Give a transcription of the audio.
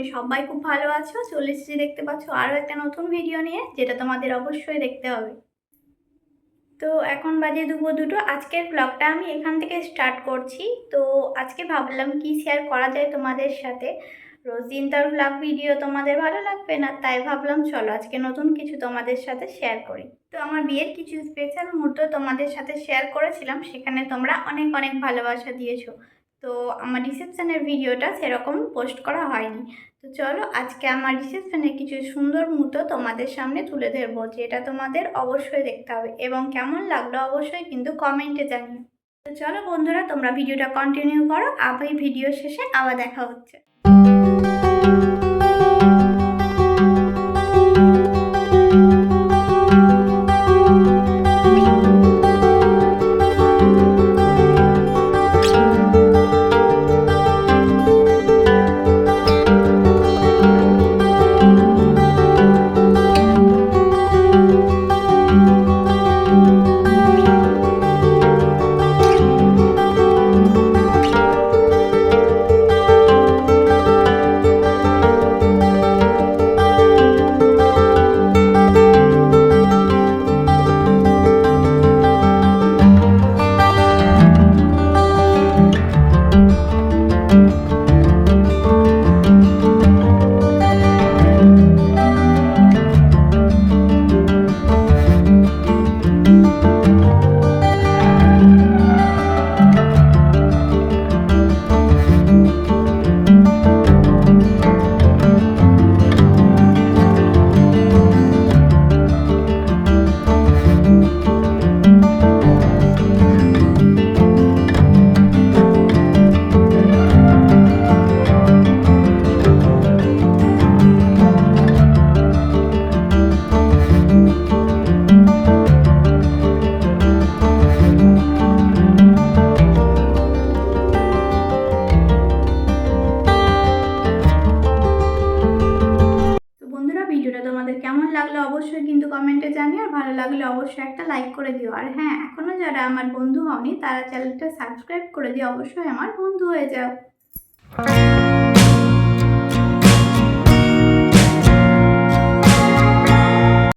করি সবাই খুব ভালো আছো। চলে এসেছি, দেখতে পাচ্ছ আরও একটা নতুন ভিডিও নিয়ে, যেটা তোমাদের অবশ্যই দেখতে হবে। তো এখন বাজে দুপুর দুটো। আজকের ব্লগটা আমি এখান থেকে স্টার্ট করছি। তো আজকে ভাবলাম কি শেয়ার করা যায় তোমাদের সাথে। রোজ দিন তার ব্লগ ভিডিও তোমাদের ভালো লাগবে না? তাই ভাবলাম, চলো আজকে নতুন কিছু তোমাদের সাথে শেয়ার করি। তো আমার বিয়ের কিছু স্পেশাল মুহূর্ত তোমাদের সাথে শেয়ার করেছিলাম। সেখানে তোমরা অনেক অনেক ভালোবাসা দিয়েছ। তো আমার রিসেপশানের ভিডিওটা সেরকম পোস্ট করা হয়নি। তো চলো আজকে আমার রিসেপশানের কিছু সুন্দর মুহূর্ত তোমাদের সামনে তুলে ধরবো, যেটা তোমাদের অবশ্যই দেখতে হবে এবং কেমন লাগল অবশ্যই কিন্তু কমেন্টে জানিও। তো চলো বন্ধুরা, তোমরা ভিডিওটা কন্টিনিউ করো, আবার ভিডিও শেষে আবার দেখা হচ্ছে। তোমাদের কেমন লাগল অবশ্যই কিন্তু কমেন্টে জানিও, আর ভালো লাগলে অবশ্যই একটা লাইক করে দিও। আর হ্যাঁ এখনও যারা আমার বন্ধু হওনি, তারা চ্যানেলটা সাবস্ক্রাইব করে দিও, অবশ্যই আমার বন্ধু হয়ে যাও।